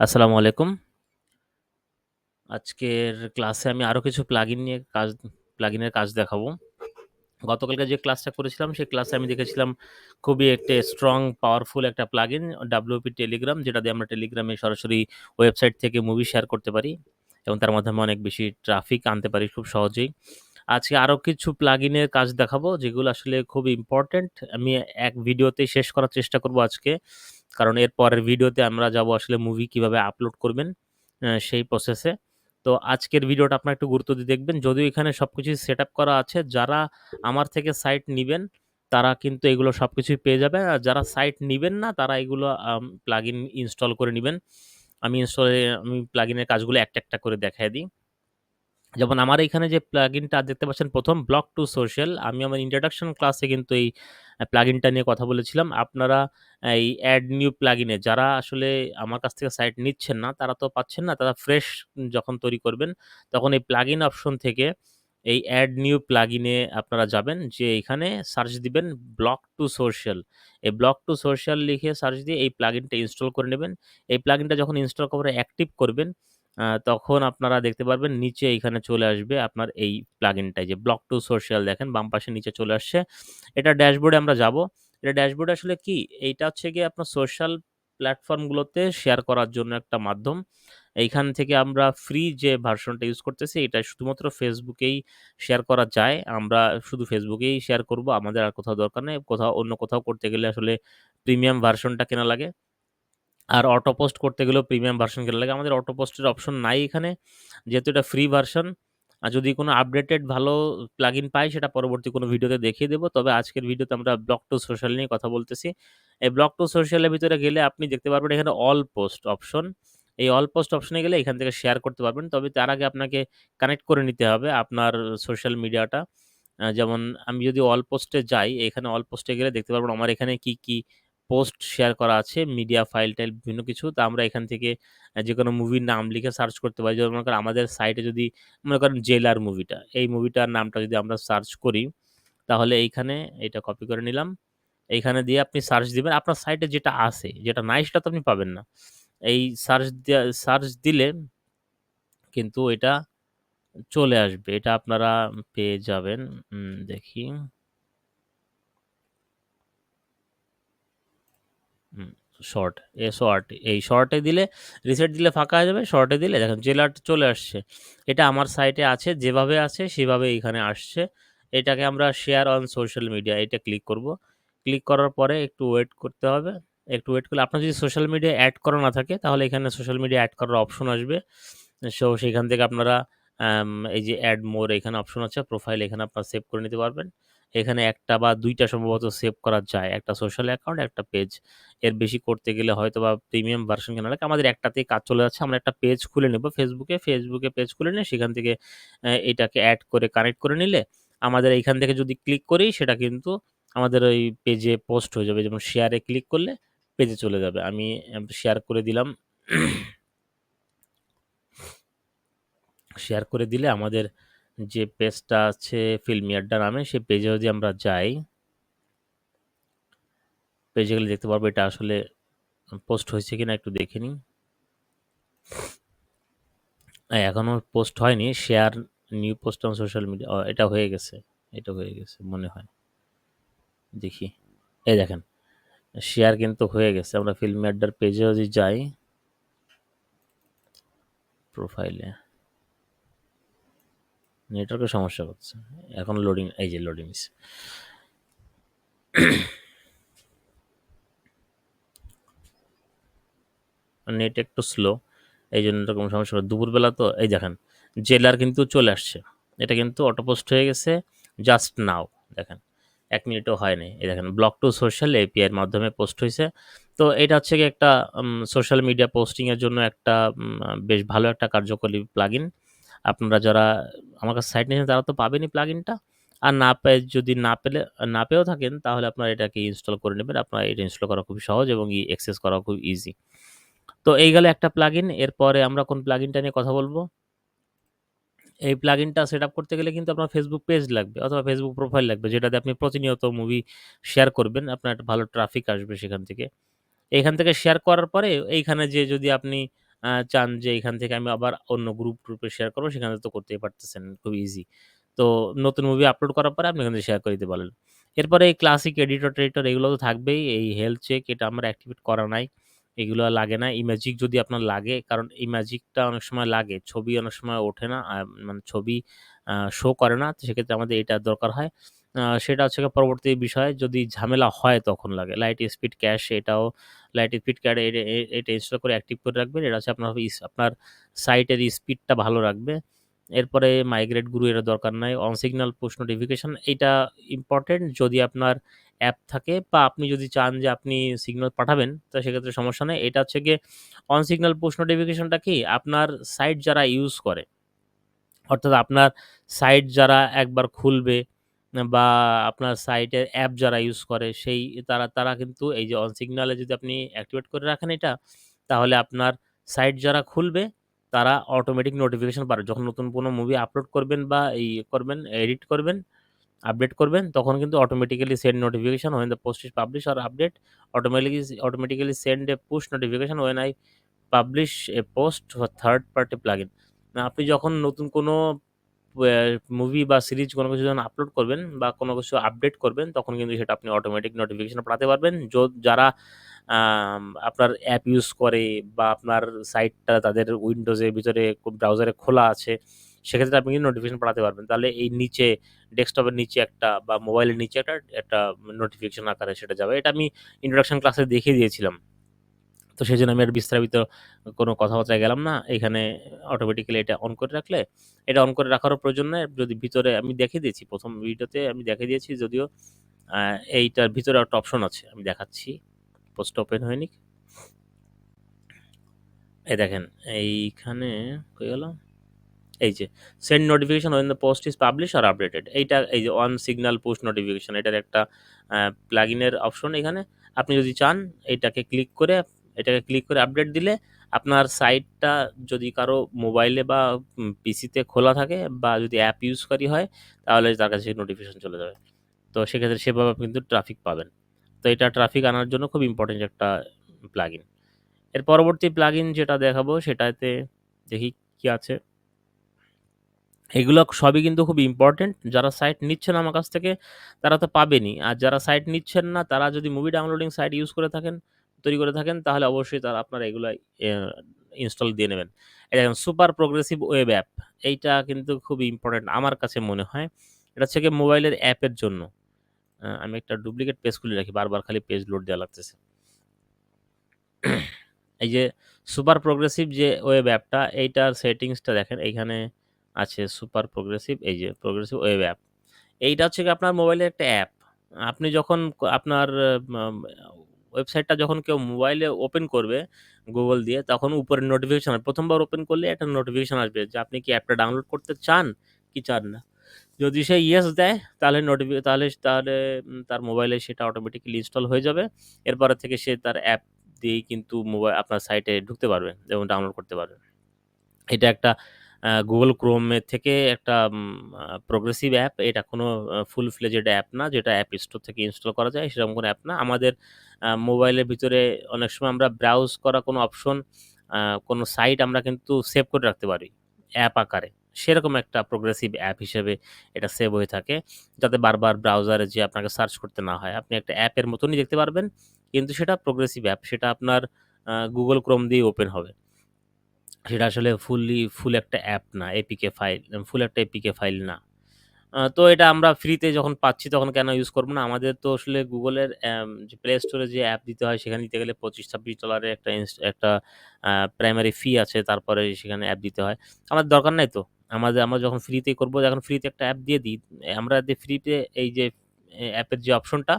আসসালামু আলাইকুম। আজকের ক্লাসে আমি আরও কিছু প্লাগইন নিয়ে কাজ প্লাগইনের কাজ দেখাবো। গতকালকে যে ক্লাসটা করেছিলাম, সেই ক্লাসে আমি দেখেছিলাম খুবই একটা স্ট্রং পাওয়ারফুল একটা প্লাগইন ডাব্লিউপি টেলিগ্রাম যেটা দিয়ে আমরা টেলিগ্রামে সরাসরি ওয়েবসাইট থেকে মুভি শেয়ার করতে পারি এবং তার মাধ্যমে অনেক বেশি ট্রাফিক আনতে পারি খুব সহজেই। আজকে আরও কিছু প্লাগইনের কাজ দেখাবো যেগুলো আসলে খুব ইম্পোর্টেন্ট। আমি এক ভিডিওতেই শেষ করার চেষ্টা করব আজকে। কারণ এর পরের ভিডিওতে আমরা যাব আসলে মুভি কীভাবে আপলোড করবেন সেই প্রসেসে। তো আজকের ভিডিওটা আপনার একটু গুরুত্ব দিয়ে দেখবেন। যদিও এখানে সবকিছুই সেটআপ করা আছে, যারা আমার থেকে সাইট নিবেন, তারা কিন্তু এগুলো সবকিছুই পেয়ে যাবে। আর যারা সাইট নিবেন না, তারা এগুলো প্লাগইন ইনস্টল করে নেবেন আমি ইনস্টলে আমি প্লাগইনের কাজগুলো একটা, একটা করে দেখায় দিই। যেমন আমার এইখানে যে প্লাগইনটা দেখতে পাচ্ছেন প্রথম ব্লক টু সোশ্যাল আমি আমার ইন্ট্রোডাকশন ক্লাসে কিন্তু এই অ্যা প্লাগইনটা নিয়ে কথা বলেছিলাম। আপনারা এই অ্যাড নিউ প্লাগইন এ যারা আসলে আমার কাছ থেকে সাইট নিচ্ছেন না, তারা তো পাচ্ছেন না। তারা ফ্রেশ যখন তৈরি করবেন, তখন এই প্লাগইন অপশন থেকে এই অ্যাড নিউ প্লাগইন এ আপনারা যাবেন। যে এখানে সার্চ দিবেন ব্লক টু সোশ্যাল। এই ব্লক টু সোশ্যাল লিখে সার্চ দিয়ে এই প্লাগইনটা ইনস্টল করে নেবেন। এই প্লাগইনটা যখন ইনস্টল করে অ্যাক্টিভ করবেন, তখন আপনারা দেখতে পারবেন নিচে এইখানে চলে আসবে আপনার এই প্লাগইনটা যে ব্লক টু সোশ্যাল দেখেন বাম পাশে নিচে চলে আসছে। এটা ড্যাশবোর্ডে আমরা যাব। এটা ড্যাশবোর্ডে আসলে কি? এইটা হচ্ছে গিয়ে আপনার সোশ্যাল প্ল্যাটফর্মগুলোতে শেয়ার করার জন্য একটা মাধ্যম। এইখান থেকে আমরা ফ্রি যে ভার্সনটা ইউজ করতেছি, এটা শুধুমাত্র ফেসবুকেই শেয়ার করা যায়। আমরা শুধু ফেসবুকেই শেয়ার করব। আমাদের আর কোথাও দরকার নেই। কোথাও অন্য কোথাও করতে গেলে আসলে প্রিমিয়াম ভার্সনটা কেনা লাগে। আর অটো পোস্ট করতে গেলেও প্রিমিয়াম ভার্সন কেনা লাগে। আমাদের অটো পোস্টের অপশন নাই এখানে। যেহেতু এটা ফ্রি ভার্সন। আর যদি কোনো আপডেটেড ভালো প্লাগইন পাই, সেটা পরবর্তী কোনো ভিডিওতে দেখিয়ে দেবো তবে আজকের ভিডিওতে আমরা ব্লক টু সোশ্যাল নিয়ে কথা বলতেছি। এই ব্লক টু সোশ্যালের ভিতরে গেলে আপনি দেখতে পারবেন এখানে অল পোস্ট অপশন। এই অল পোস্ট অপশনে গেলে এখান থেকে শেয়ার করতে পারবেন। তবে তার আগে আপনাকে কানেক্ট করে নিতে হবে আপনার সোশ্যাল মিডিয়াটা। যেমন আমি যদি অল পোস্টে যাই, এখানে অল পোস্টে গেলে দেখতে পারবেন আমার এখানে কি, কি পোস্ট শেয়ার করা আছে, মিডিয়া ফাইল-টাইল বিভিন্ন কিছু। তো আমরা এখান থেকে অ্যা যেকোনো মুভির নাম লিখে সার্চ করতে পারি। যেমন মনে করেন আমাদের সাইটে যদি মনে করেন 'জেলার' মুভিটা। এই মুভিটার নামটা যদি আমরা সার্চ করি, তাহলে এইখানে এটা কপি করে নিলাম। এইখানে দিয়ে আপনি সার্চ দিবেন। আপনার সাইটে যেটা আছে, যেটা নাই সেটা তো আপনি পাবেন না। এই সার্চ সার্চ দিলে কিন্তু এটা চলে আসবে। এটা আপনারা পেয়ে যাবেন। দেখি। হুম, শর্ট, এস-ও-আর-টি এই শর্টে দিলে রিসেট দিলে ফাঁকা হয়ে যাবে। শর্টে দিলে দেখেন জেলার চলে আসছে। এটা আমার সাইটে আছে। যেভাবে আছে সেভাবে এখানে আসছে। এটাকে আমরা শেয়ার অন সোশ্যাল মিডিয়া এটা ক্লিক করব। ক্লিক করার পরে একটু ওয়েট করতে হবে। একটু ওয়েট করলে আপনার যদি সোশ্যাল মিডিয়া অ্যাড করা না থাকে, তাহলে এখানে সোশ্যাল মিডিয়া অ্যাড করার অপশন আসবে। সো সেখান থেকে আপনারা এই যে অ্যাড মোর এখানে অপশন আছে। প্রোফাইল এখানে আপনারা সেভ করে নিতে পারবেন। এখানে একটা বা দুইটা সম্ভবত সেভ করা যায়। একটা সোশ্যাল অ্যাকাউন্ট, একটা পেজ। এর বেশি করতে গেলে হয়তো বা প্রিমিয়াম ভার্সন কেনা লাগে। আমাদের একটাতেই কাজ চলে যাচ্ছে। আমরা একটা পেজ খুলে নেব ফেসবুকে। ফেসবুকে পেজ খুলে নিয়ে সেখান থেকে এটাকে অ্যাড করে কানেক্ট করে নিলে, আমাদের এইখান থেকে যদি ক্লিক করি, সেটা কিন্তু আমাদের ওই পেজে পোস্ট হয়ে যাবে। যেমন শেয়ারে ক্লিক করলে পেজে চলে যাবে। আমি শেয়ার করে দিলাম। শেয়ার করে দিলে আমাদের যে পেজটা আছে ফিল্মি আড্ডা নামে, সেই পেজে যদি আমরা যাই পেজে গেলে দেখতে পারব এটা আসলে পোস্ট হয়েছে কিনা একটু দেখে নিই। এখনও পোস্ট হয়নি। Share new post on social media. এটা হয়ে গেছে। এটা হয়ে গেছে মনে হয়। দেখি। এই দেখেন। শেয়ার কিন্তু হয়ে গেছে। আমরা ফিল্মি পেজে যদি যাই প্রোফাইলে নেটওয়ার্কের সমস্যা হচ্ছে। এখন লোডিং এই যে লোডিং। নেট একটু স্লো। এইজন্য এরকম সমস্যা। দুপুরবেলা তো, এই দেখেন, জেলার কিন্তু চলে আসছে। এটা কিন্তু অটো পোস্ট হয়ে গেছে জাস্ট নাও দেখেন। এক মিনিটও হয়নি এই দেখেন ব্লক টু সোশ্যাল এপিআই এর মাধ্যমে পোস্ট হয়েছে তো এটা হচ্ছে গিয়ে একটা সোশ্যাল মিডিয়া পোস্টিং এর জন্য একটা বেশ ভালো একটা কার্যকরী প্লাগইন। আপনারা যারা আমার কাছে সাইট নিয়েছেন তারা তো পাবেনই প্লাগইনটা। আর না পেয়ে, যদি না পেলে, না পেয়েও থাকেন, তাহলে আপনারা এটাকে ইনস্টল করে নেবেন। আপনার এটা ইনস্টল করা খুবই সহজ এবং ই অ্যাক্সেস করা খুব ইজি। তো এই গেল একটা প্লাগইন। এরপরে আমরা কোন প্লাগইনটা নিয়ে কথা বলব এই প্লাগ ইনটা সেট আপ করতে গেলে কিন্তু আপনার ফেসবুক পেজ লাগবে অথবা ফেসবুক প্রোফাইল লাগবে। যেটাতে আপনি প্রতিনিয়ত মুভি শেয়ার করবেন। আপনার একটা ভালো ট্রাফিক আসবে সেখান থেকে। এখান থেকে শেয়ার করার পরে, এইখানে যেয়ে যদি আপনি চান যে, এখান থেকে আমি আবার অন্য গ্রুপ ট্রুপে শেয়ার করব, সেখানে তো করতেই পারতেছেন খুব ইজি। তো নতুন মুভি আপলোড করার পরে আপনি এখান থেকে শেয়ার করে দিতে পারলেন। এরপরে এই ক্লাসিক এডিটর-টেডিটর এগুলো তো থাকবেই। এই হেলথ চেক এটা আমার অ্যাক্টিভেট করা নাই। এগুলো লাগে না। ইমেজিক যদি আপনার লাগে, কারণ ইমেজিকটা অনেক সময় লাগে। ছবি অনেক সময় ওঠে না। মানে ছবি শো করে না। তো সেক্ষেত্রে আমাদের এটা দরকার হয়। সেটা হচ্ছে গিয়ে পরবর্তী বিষয়, যদি ঝামেলা হয় তখন লাগে। লাইট স্পিড ক্যাশ এটাও লাইট স্পিড ক্যাড এটা ইনস্টল করে অ্যাক্টিভ করে রাখবেন। এটা হচ্ছে আপনার আপনার সাইটের স্পিডটা ভালো রাখবে। এরপরে মাইগ্রেট গুরু এর দরকার নাই। অন সিগনাল পুশ নোটিফিকেশন এইটা ইম্পর্টেন্ট যদি আপনার অ্যাপ থাকে বা আপনি যদি চান যে আপনি সিগনাল পাঠাবেন, তো সেক্ষেত্রে সমস্যা নেই এটা হচ্ছে গিয়ে অন সিগনাল পুশ নোটিফিকেশনটা কি আপনার সাইট যারা ইউজ করে, অর্থাৎ আপনার সাইট যারা একবার খুলবে বা আপনার সাইটের অ্যাপ যারা ইউজ করে সেই তারা তারা কিন্তু এই যে অন সিগনালে যদি আপনি অ্যাক্টিভেট করে রাখেন এটা, তাহলে আপনার সাইট যারা খুলবে তারা অটোমেটিক নোটিফিকেশন পাবে। যখন নতুন কোনো মুভি আপলোড করবেন বা ই করবেন, এডিট করবেন, আপডেট করবেন তখন কিন্তু automatically send notification when the post is published or update automatically automatically send a push notification when I publish a post for third party plugin আপনি যখন নতুন কোনো মুভি বা সিরিজ কোনো কিছু যখন আপলোড করবেন বা কোনো কিছু আপডেট করবেন তখন কিন্তু সেটা আপনি অটোমেটিক নোটিফিকেশন পাঠাতে পারবেন। যারা আপনার অ্যাপ ইউজ করে বা আপনার সাইটটা তাদের উইন্ডোজের ভিতরে ব্রাউজারে খোলা আছে, সেক্ষেত্রে আপনি কিন্তু নোটিফিকেশন পাঠাতে পারবেন। তাহলে এই নিচে ডেস্কটপের নিচে একটা বা মোবাইলের নিচে একটা একটা নোটিফিকেশন আকারে সেটা যাবে। এটা আমি ইন্ট্রোডাকশন ক্লাসে দেখিয়ে দিয়েছিলাম। তো সেই জন্য আমি আর বিস্তারিত কোনো কথাবার্তায় গেলাম না। এখানে অটোমেটিক্যালি এটা অন করে রাখলে, এটা অন করে রাখারও প্রয়োজন নেই যদি ভিতরে আমি দেখিয়ে দিয়েছি, প্রথম ভিডিওতে আমি দেখিয়ে দিয়েছি, যদিও এইটার ভিতরে একটা অপশন আছে। আমি দেখাচ্ছি। পোস্ট ওপেন হয়নি। এই দেখেন, এইখানে কই গেল? এই যে send notification when the post is published or updated এইটা, এই যে অন সিগনাল পোস্ট নোটিফিকেশন এটার একটা আ প্লাগইনের অপশন এখানে। আপনি যদি চান, এটাকে ক্লিক করে এটাকে ক্লিক করে আপডেট দিলে আপনার সাইটটা যদি কারও মোবাইলে বা পিসিতে খোলা থাকে বা যদি অ্যাপ ইউজকারী হয়, তাহলে তার কাছে নোটিফিকেশন চলে যাবে। তো সেক্ষেত্রে সেভাবে আপনি কিন্তু ট্রাফিক পাবেন। তো এটা ট্রাফিক আনার জন্য খুব ইম্পর্টেন্ট একটা প্লাগইন। এর পরবর্তী প্লাগইন যেটা দেখাবো সেটাতে দেখি কি আছে। এগুলো সবই কিন্তু খুব ইম্পর্টেন্ট যারা সাইট নিচ্ছেন আমার কাছ থেকে, তারা তো পাবেনই। আর যারা সাইট নিচ্ছেন না, তারা যদি মুভি ডাউনলোডিং সাইট ইউজ করে থাকেন তৈরি করে থাকেন, তাহলে অবশ্যই তারা আপনারা এগুলা ইনস্টল দিয়ে নেবেন। দেখেন সুপার প্রোগ্রেসিভ ওয়েব অ্যাপ এইটা কিন্তু খুব ইম্পোর্টেন্ট আমার কাছে মনে হয়। এটা হচ্ছে গিয়ে মোবাইলের অ্যাপের জন্য। আমি একটা ডুপ্লিকেট পেজ খুলে রাখি। বারবার খালি পেজ লোড দেওয়া লাগতেছে। এই যে সুপার প্রোগ্রেসিভ যে ওয়েব অ্যাপটা এইটার সেটিংসটা দেখেন, এইখানে আছে সুপার প্রোগ্রেসিভ এই যে প্রোগ্রেসিভ ওয়েব অ্যাপ। এইটা হচ্ছে গিয়ে আপনার মোবাইলের একটা অ্যাপ। আপনি যখন আপনার ওয়েবসাইটটা যখন কেউ মোবাইলে ওপেন করবে গুগল দিয়ে, তখন উপরে নোটিফিকেশান ১ম বার ওপেন করলে একটা নোটিফিকেশন আসবে যে আপনি কি অ্যাপটা ডাউনলোড করতে চান, কি চান না। যদি সে ইয়েস দেয়, তাহলে নোটিফি তাহলে তাহলে তার মোবাইলে সেটা অটোমেটিক্যালি ইনস্টল হয়ে যাবে। এরপরে থেকে সে তার অ্যাপ দিয়েই কিন্তু মোবাইল আপনার সাইটে ঢুকতে পারবে এবং ডাউনলোড করতে পারবে। এটা একটা Chrome এর থেকে একটা প্রোগ্রেসিভ অ্যাপ। এটা কোনো ফুল ফ্লেজড অ্যাপ না, যেটা অ্যাপ স্টোর থেকে ইনস্টল করা যায়, সেরকম কোনো অ্যাপ না। আমাদের মোবাইলের ভিতরে অনেক সময় আমরা ব্রাউজ করা কোনো অপশন কোনো সাইট আমরা কিন্তু সেভ করে রাখতে পারি অ্যাপ আকারে। সেরকম একটা প্রোগ্রেসিভ অ্যাপ হিসেবে এটা সেভ হয়ে থাকে। যাতে বারবার ব্রাউজারে যে আপনাকে সার্চ করতে না হয়। আপনি একটা অ্যাপের মতনই দেখতে পারবেন। কিন্তু সেটা প্রোগ্রেসিভ অ্যাপ। সেটা আপনার গুগল ক্রোম দিয়েই ওপেন হবে। সেটা আসলে ফুললি ফুল একটা অ্যাপ না। এপিকে ফাইল ফুল একটা এপিকে ফাইল না। তো এটা আমরা ফ্রিতে যখন পাচ্ছি তখন কেন ইউজ করব না? আমাদের তো আসলে গুগলের যে প্লে স্টোরে যে অ্যাপ দিতে হয় সেখানে দিতে গেলে $২৫-২৬ এর একটা ইনস একটা আ প্রাইমারি ফি আছে। তারপরে সেখানে অ্যাপ দিতে হয়। আমাদের দরকার নাই তো। আমাদের, আমরা যখন ফ্রিতে করব, যখন ফ্রিতে একটা অ্যাপ দিয়ে দিই। আমরা যে ফ্রিতে এই যে অ্যাপের যে অপশনটা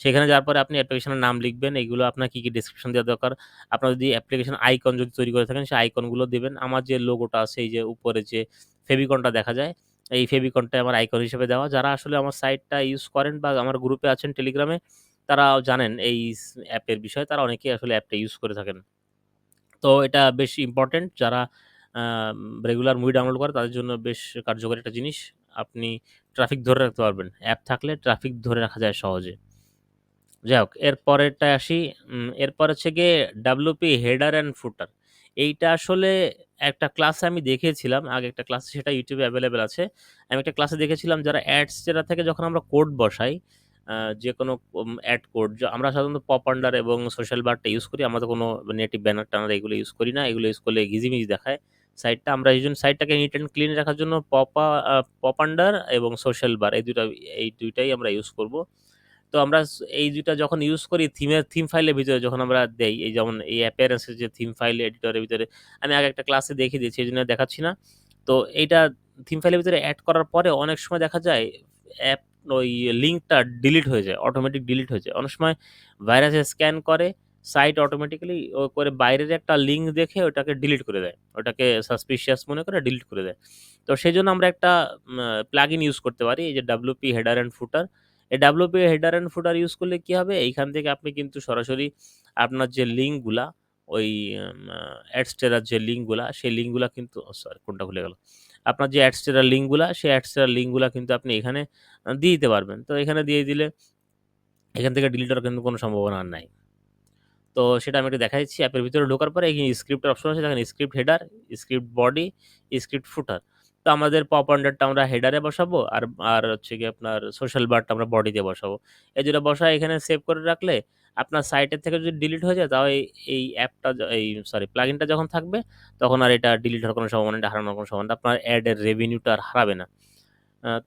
সেখানে যাওয়ার পরে আপনি অ্যাপ্লিকেশনের নাম লিখবেন। এগুলো আপনার কী কী ডেসক্রিপশন দেওয়া দরকার। আপনার যদি অ্যাপ্লিকেশন আইকন যদি তৈরি করে থাকেন, সেই আইকনগুলো দেবেন আমার যে লোগোটা আছে, এই যে উপরে যে ফেভিকনটা দেখা যায়, এই ফেভিকনটাই আমার আইকন হিসেবে দেওয়া। যারা আসলে আমার সাইটটা ইউজ করেন বা আমার গ্রুপে আছেন টেলিগ্রামে তারা জানেন এই অ্যাপের বিষয়ে। তারা অনেকেই আসলে অ্যাপটা ইউজ করে থাকেন। তো এটা বেশ ইম্পোর্টেন্ট যারা রেগুলার মুভি ডাউনলোড করে, তাদের জন্য বেশ কার্যকরী একটা জিনিস। আপনি ট্রাফিক ধরে রাখতে পারবেন। অ্যাপ থাকলে ট্রাফিক ধরে রাখা যায় সহজে। যাই হোক এর পরেরটায় আসি। এরপর হচ্ছে গিয়ে WP হেডার অ্যান্ড ফুটার। এইটা আসলে একটা ক্লাসে আমি দেখেছিলাম আগে একটা ক্লাসে সেটা ইউটিউবে অ্যাভেলেবেল আছে। আমি একটা ক্লাসে দেখেছিলাম যারা অ্যাডস যেটা থেকে যখন আমরা কোড বসাই, যে কোনো অ্যাড কোড আমরা সাধারণত পপ আন্ডার এবং সোশ্যাল বারটা ইউজ করি। আমরা তো কোনো নেটিভ ব্যানার টানার এগুলো ইউজ করি না। এগুলো ইউজ করলে ঘিজিমিজি দেখায় সাইটটা। আমরা এই জন্য সাইটটাকে নিট অ্যান্ড ক্লিন রাখার জন্য পপা পপ আন্ডার এবং সোশ্যাল বার এই ২ টা এই দুইটাই আমরা ইউজ করব। তো আমরা এই ২ টা যখন ইউজ করি থিমের থিম ফাইলের ভিতরে যখন আমরা দেই, এই যেমন এই অ্যাপিয়ারেন্স এর যে থিম ফাইল এডিটরের ভিতরে আমি আগে একটা ক্লাসে দেখিয়ে দিয়েছি জন্য দেখাচ্ছি না। তো এইটা থিম ফাইলের ভিতরে অ্যাড করার পরে অনেক সময় দেখা যায় অ্যাপ ওই লিঙ্কটা ডিলিট হয়ে যায়। অটোমেটিক ডিলিট হয়ে যায়। অনেক সময় ভাইরাসে স্ক্যান করে সাইট অটোমেটিক্যালি করে বাইরের একটা লিঙ্ক দেখে ওটাকে ডিলিট করে দেয়। ওটাকে সাসপিশিয়াস মনে করে ডিলিট করে দেয়। তো সেই জন্য আমরা একটা মা প্লাগইন ইউজ করতে পারি। এই যে WP হেডার অ্যান্ড ফুটার। এই WP header and footer use করলে কি হবে? এইখান থেকে আপনি কিন্তু সরাসরি আপনার যে লিঙ্কগুলা ওই অ্যাডস্টেরার যে লিঙ্কগুলা, সেই লিঙ্কগুলা কিন্তু সরি কোনটা ভুলে গেল আপনার যে অ্যাডস্টেরার লিঙ্কগুলা, সেই অ্যাডস্টেরার লিঙ্কগুলা কিন্তু আপনি এখানে দিয়ে দিতে পারবেন। তো এখানে দিয়ে দিলে এখান থেকে ডিলিট কিন্তু কোনো সম্ভাবনা নাই। তো সেটা আমি একটু দেখাই দিচ্ছি। অ্যাপের ভিতরে ঢোকার পরে এখানে স্ক্রিপ্টের অপশন আছে দেখেন script header, script body, script footer. তো আমাদের পপ আন্ডারটা আমরা হেডারে বসাবো আর আর হচ্ছে কি আপনার সোশ্যাল বারটা আমরা বডিতে বসাবো। এই ২ টা বসায় এখানে সেভ করে রাখলে আপনার সাইটের থেকে যদি ডিলিট হয়ে যায়, তাও এই অ্যাপটা এই সরি প্লাগইনটা যখন থাকবে, তখন আর এটা ডিলিট হওয়ার কোনো সম্ভাবনা হারানোর কোনো সম্ভাবনা আপনার অ্যাডের রেভিনিউটা আর হারাবে না।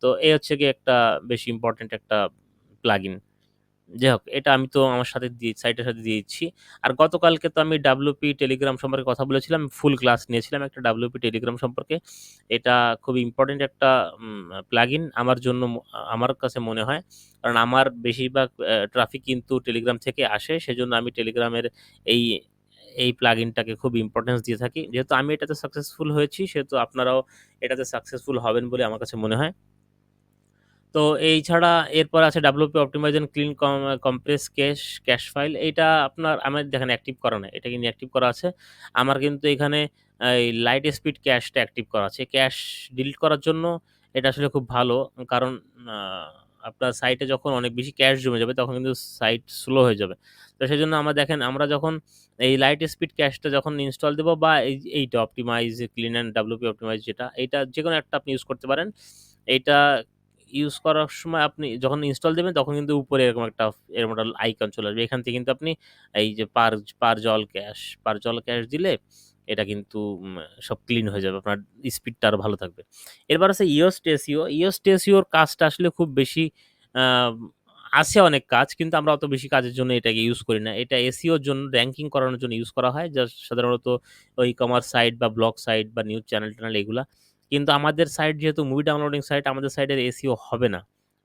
তো এই হচ্ছে কি একটা বেশি ইম্পোর্টেন্ট একটা প্লাগইন। যাই হোক এটা আমি তো আমার সাথে দিয়ে সাইটের সাথে দিয়ে দিচ্ছি। আর গতকালকে তো আমি ডাব্লিউপি টেলিগ্রাম সম্পর্কে কথা বলেছিলাম। ফুল ক্লাস নিয়েছিলাম একটা ডাব্লিউপি টেলিগ্রাম সম্পর্কে। এটা খুব ইম্পর্টেন্ট একটা প্লাগইন আমার জন্য, আমার কাছে মনে হয়। কারণ আমার বেশিরভাগ ট্রাফিক কিন্তু টেলিগ্রাম থেকে আসে। সেজন্য আমি টেলিগ্রামের এই এই প্লাগইনটাকে খুব ইম্পর্টেন্স দিয়ে থাকি। যেহেতু আমি এটাতে সাকসেসফুল হয়েছি, সেহেতু আপনারাও এটাতে সাকসেসফুল হবেন বলে আমার কাছে মনে হয়। তো এই ছাড়া এরপর আছে WP অপটিমাইজ এন্ড ক্লিন কম কম্প্রেস ক্যাশ ক্যাশ ফাইল। এইটা আপনার, আমার দেখেন অ্যাক্টিভ করা নাই। এটা কিন্তু অ্যাক্টিভ করা আছে। আমার কিন্তু এখানে, এই লাইট স্পিড ক্যাশটা অ্যাক্টিভ করা আছে। ক্যাশ ডিলিট করার জন্য এটা আসলে খুব ভালো। কারণ আপনার সাইটে যখন অনেক বেশি ক্যাশ জমে যাবে, তখন কিন্তু সাইট স্লো হয়ে যাবে। তো সেই জন্য আমরা দেখেন, আমরা যখন এই লাইট স্পিড ক্যাশটা যখন ইনস্টল দেবো বা এই, এইটা optimize clean and WP optimize যেটা এইটা যে কোনো একটা আপনি ইউজ করতে পারেন। এইটা ইউজ করার সময় আপনি যখন ইনস্টল দেবেন তখন কিন্তু উপরে এরকম একটা এরকম একটা আইকন চলে আসবে। এখান থেকে কিন্তু আপনি এই যে পার পার জল ক্যাশ, পার জল ক্যাশ দিলে এটা কিন্তু সব ক্লিন হয়ে যাবে। আপনার স্পিডটা আরও ভালো থাকবে। এরপর আছে ইয়োস্ট এসইও। ইয়োস্ট এসইওর কাজটা আসলে খুব বেশি আছে অনেক কাজ কিন্তু আমরা অত বেশি কাজের জন্য এটাকে ইউজ করি না। এটা এসিওর জন্য র্যাঙ্কিং করানোর জন্য ইউজ করা হয়। যা সাধারণত ওই ই-কমার্স সাইট বা ব্লগ সাইট বা নিউজ চ্যানেল-ট্যানেল এগুলা। কিন্তু আমাদের সাইট যেহেতু মুভি ডাউনলোডিং সাইট আমাদের সাইটের এসিও হবে না।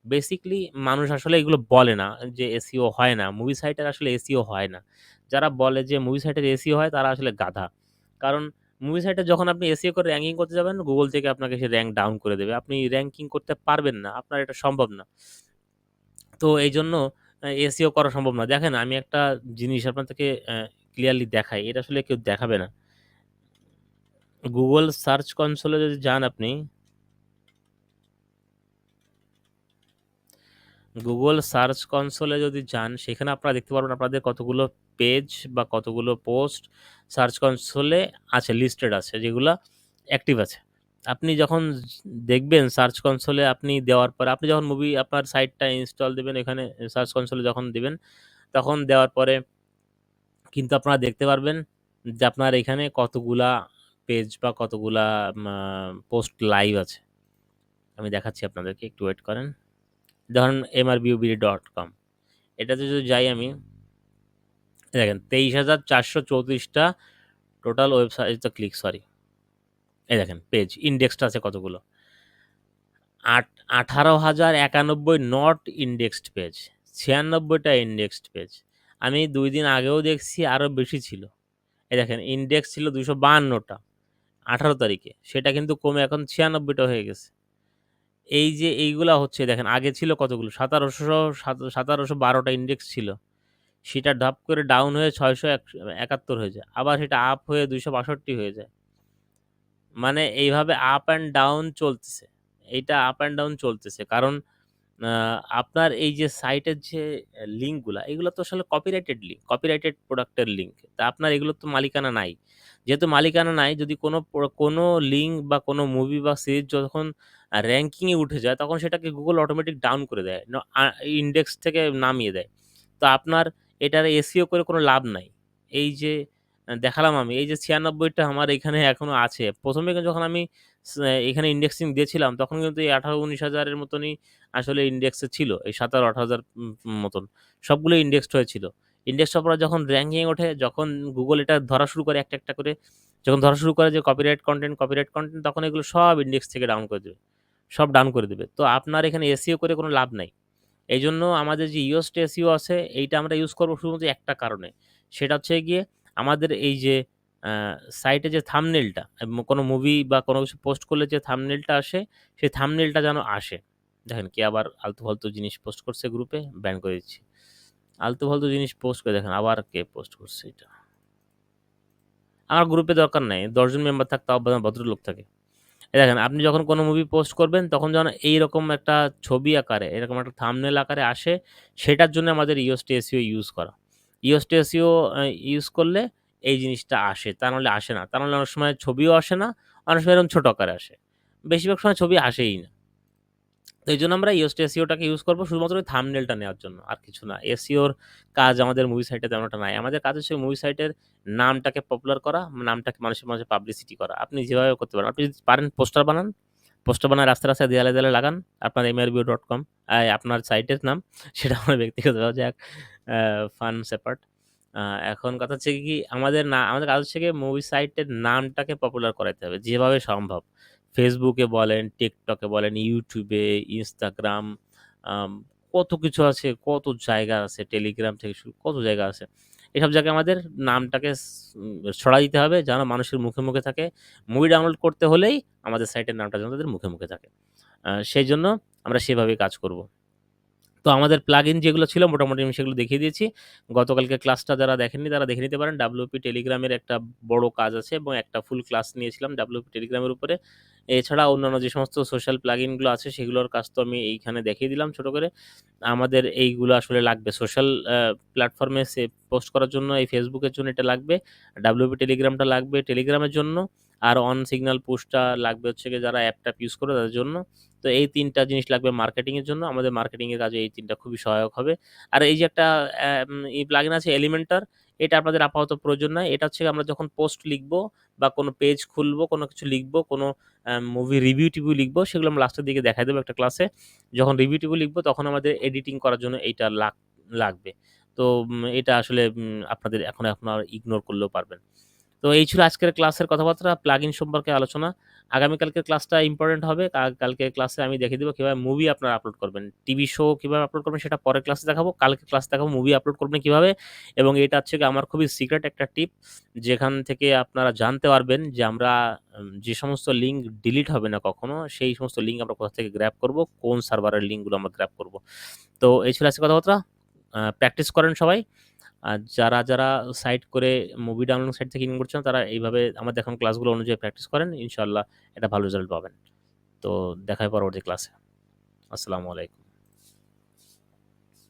বেসিক্যালি মানুষ আসলে এগুলো বলে না যে এসিও হয় না। মুভি সাইটের আসলে এসিও হয় না। যারা বলে যে মুভি সাইটের এসিও হয়, তারা আসলে গাধা। কারণ মুভি সাইটে যখন আপনি এসিও করে র্যাঙ্কিং করতে যাবেন গুগল থেকে আপনাকে সে র্যাঙ্ক ডাউন করে দেবে। আপনি র্যাঙ্কিং করতে পারবেন না। আপনার এটা সম্ভব না। তো এই জন্য এসিও করা সম্ভব না। দেখেন, আমি একটা জিনিস আপনাদেরকে ক্লিয়ারলি দেখাই। এটা আসলে কেউ দেখাবে না। Google সার্চ কনসোলে যদি যান আপনি গুগল সার্চ কনসোলে যদি যান, সেখানে আপনারা দেখতে পারবেন আপনাদের কতগুলো পেজ বা কতগুলো পোস্ট সার্চ কনসোলে আছে লিস্টেড আছে, যেগুলা অ্যাক্টিভ আছে। আপনি যখন দেখবেন সার্চ কনসোলে আপনি দেওয়ার পরে, আপনি যখন মুভি আপনার সাইটটা ইনস্টল দেবেন, এখানে সার্চ কনসোলে যখন দেবেন, তখন দেওয়ার পরে কিন্তু আপনারা দেখতে পারবেন যে আপনার এখানে কতগুলা পেজ বা কতগুলা পোস্ট লাইভ আছে। আমি দেখাচ্ছি আপনাদেরকে একটু ওয়েট করেন। ধরেন কম এটাতে যদি যাই আমি দেখেন তেইশ হাজার চারশো চৌত্রিশটা টোটাল ওয়েবসাইট ক্লিক সরি। এই দেখেন পেজ ইনডেক্সড আছে কতগুলো। আট ১৮,০৯১ নট ইনডেক্সড পেজ। ৯৬ টা ইনডেক্সড পেজ। আমি দুই দিন আগেও দেখছি আরও বেশি ছিল। এই দেখেন ইন্ডেক্স ছিল ২৫২ টা ১৮ তারিখে। সেটা কিন্তু কমে এখন ছিয়ানব্বইটা হয়ে গেছে। এই যে এইগুলা হচ্ছে, দেখেন, আগে ছিল কতগুলো ১৭০০ সাত ১৭১২ টা ইনডেক্স ছিল। সেটা ধাপ করে ডাউন হয়ে ৬৭১ হয়ে যায়। আবার সেটা আপ হয়ে ২৬২ হয়ে যায়। মানে এইভাবে আপ অ্যান্ড ডাউন চলতেছে। এইটা আপ অ্যান্ড ডাউন চলতেছে। কারণ আপনার এই যে সাইটের যে লিঙ্কগুলা, এগুলো তো আসলে কপিরাইটেড লিঙ্ক, কপিরাইটেড প্রোডাক্টের লিঙ্ক। তা আপনার এগুলোর তো মালিকানা নাই। যেহেতু মালিকানা নাই, যদি কোনো কোনো লিঙ্ক বা কোনো মুভি বা সিরিজ যখন এ উঠে যায়, তখন সেটাকে Google অটোমেটিক ডাউন করে দেয়। ন থেকে নামিয়ে দেয়। তো আপনার এটার এসইও করে কোনো লাভ নাই। এই যে দেখালাম আমি, এই যে ৯৬ টা আমার এখানে এখনও আছে। ১ম এ যখন আমি এখানে ইন্ডেক্সিং দিয়েছিলাম, তখন কিন্তু এই ১৮-১৯ হাজারের মতনই আসলে ইন্ডেক্সে ছিল। এই ১৭-১৮ হাজার মতন। সবগুলো ইনডেক্সড হয়েছিল। ইনডেক্স হওয়ার পরে যখন র‍্যাংকিং এ ওঠে, যখন গুগল এটা ধরা শুরু করে একটা, একটা করে, যখন ধরা শুরু করে যে কপিরাইট কন্টেন্ট কপিরাইট কন্টেন্ট তখন এগুলো সব ইন্ডেক্স থেকে ডাউন করে দেবে। সব ডাউন করে দেবে। তো আপনার এখানে এসিও করে কোনো লাভ নাই। এই জন্য আমাদের যে ইয়োস্ট এসইও আছে, এইটা আমরা ইউজ করব শুধুমাত্র একটা কারণে। সেটা হচ্ছে গিয়ে আমাদের এই যে সাইটে যে থামনেলটা কোনো মুভি বা কোনো কিছু পোস্ট করলে যে থামনেলটা আসে, সেই থামনেলটা যেন আসে। দেখেন কে আবার আলতু-ফালতু জিনিস পোস্ট করছে গ্রুপে, ব্যান করে দিচ্ছি। আলতু-ফালতু জিনিস পোস্ট করে দেখেন আবার কে পোস্ট করছে এটা। আমার গ্রুপে দরকার নাই। দশজন মেম্বার থাক তাও ভদ্রলোক থাকে। দেখেন আপনি যখন কোনো মুভি পোস্ট করবেন, তখন যেন এইরকম একটা ছবি আকারে, এরকম একটা থামনেল আকারে আসে, সেটার জন্য আমাদের ইয়োস্ট এসইও ইউজ করা। ইয়োস্ট এসইও আ ইউজ করলে এই জিনিসটা আসে। তা নাহলে আসে না। তা নাহলে অনেক সময় ছবিও আসে না, অনেক সময় এরকম ছোট আকারে আসে। বেশিরভাগ সময় ছবি আসেই না। তো এই জন্য আমরা ইয়োস্ট এসিওটাকে ইউজ করব শুধুমাত্র ওই থামনেলটা নেওয়ার জন্য। আর কিছু না। এসিওর কাজ আমাদের মুভি সাইটে তেমন একটা নাই। আমাদের কাজ হচ্ছে মুভি সাইটের নামটাকে পপুলার করা, নামটাকে মানুষের মাঝে পাবলিসিটি করা। আপনি যেভাবে করতে পারেন। আপনি যদি পারেন পোস্টার বানান। পোস্টার বানায় রাস্তা রাস্তায় দেয়ালে, দেয়ালে লাগান। আপনার এমআরবিও ডট কম আপনার সাইটের নাম। সেটা আমার ব্যক্তিগত যাক আ ফান সেপারেট। এখন কথা হচ্ছে কি আমাদের না আমাদের কাজ হচ্ছে গিয়ে মুভি সাইটের নামটাকে পপুলার করাইতে হবে। যেভাবে সম্ভব। এ বলেন, এ বলেন, Instagram আম কত কিছু আছে, কত জায়গা আছে। Telegram থেকে শুরু কত জায়গা আছে। এসব জায়গায় আমাদের নামটাকে স ছড়াই দিতে হবে যেন মানুষের মুখে, মুখে থাকে। মুভি ডাউনলোড করতে হলেই আমাদের সাইটের নামটা যেন তাদের মুখে, মুখে থাকে। আ সেইজন্য আমরা সেভাবেই কাজ করব। তো আমাদের প্লাগইন যেগুলো ছিল মোটামুটি আমি সেগুলো দেখিয়ে দিয়েছি। গতকালকে ক্লাসটা যারা দেখেননি তারা দেখে নিতে পারেন। ডাব্লিউপি টেলিগ্রামের একটা বড় কাজ আছে এবং একটা ফুল ক্লাস নিয়েছিলাম WP টেলিগ্রামের উপরে। এছাড়া অন্যান্য যে সমস্ত সোশ্যাল প্লাগইনগুলো আছে সেগুলোর কাজ তো আমি এইখানে দেখিয়ে দিলাম ছোট করে। আমাদের এইগুলো আসলে লাগবে। সোশ্যাল প্ল্যাটফর্মে সে পোস্ট করার জন্য, এই ফেসবুকের জন্য এটা লাগবে। ডাব্লিউপি টেলিগ্রামটা লাগবে টেলিগ্রামের জন্য। আর অন সিগনাল পুশটা লাগবে হচ্ছে যারা অ্যাপ-ট্যাপ ইউজ করে তাদের জন্য। তো এই তিনটা জিনিস লাগবে মার্কেটিং এর জন্য। আমাদের মার্কেটিং এর কাজে এই তিনটা খুবই সহায়ক হবে। আর এই যে একটা প্লাগইন আছে এলিমেন্টার এটা আপনাদের আপাতত প্রয়োজন নাই। এটা হচ্ছে আমরা যখন পোস্ট লিখব বা কোনো পেজ খুলবো কোনো কিছু লিখব, কোনো মুভি রিভিউ-টিভিউ লিখব, সেগুলো আমরা লাস্টের দিকে দেখায় দেবো একটা ক্লাসে। যখন রিভিউ-টিভিউ লিখব তখন আমাদের এডিটিং করার জন্য এইটা লাগ লাগবে। তো এটা আসলে আপনাদের এখন এখন আর ইগনোর করলেও পারবেন। তো এই ছিল আজকের ক্লাসের কথাবার্তা, প্লাগইন সম্পর্কে আলোচনা। আগামীকালকের ক্লাসটা ইম্পোর্টেন্ট হবে। কা কালকের ক্লাসে আমি দেখিয়ে দিব কীভাবে মুভি আপনারা আপলোড করবেন। টিভি শো কীভাবে আপলোড করবেন সেটা পরের ক্লাসে দেখাবো। কালকের ক্লাসে দেখাবো মুভি আপলোড করবেন কীভাবে এবং এটা হচ্ছে আমার খুবই সিক্রেট একটা টিপ যেখান থেকে আপনারা জানতে পারবেন যে আমরা যে সমস্ত লিঙ্ক ডিলিট হবে না কখনো, সেই সমস্ত লিঙ্ক আমরা কোথা থেকে গ্র্যাব করব, কোন সার্ভারের লিঙ্কগুলো আমরা গ্র্যাব করব। তো এই ছিল আজকের কথাবার্তা। প্র্যাকটিস করেন সবাই। আর যারা, যারা সাইট করে মুভি ডাউনলোড সাইট থেকে ইন করছেন তারা এইভাবে আমার দেখানো ক্লাসগুলো অনুযায়ী প্র্যাকটিস করেন। ইনশাল্লাহ এটা ভালো রেজাল্ট পাবেন। তো দেখা হয় পরবর্তী ক্লাসে। আসসালামু আলাইকুম।